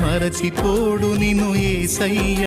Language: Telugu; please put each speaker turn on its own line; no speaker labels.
మరచిపోడు నిన్ను ఏసయ్య.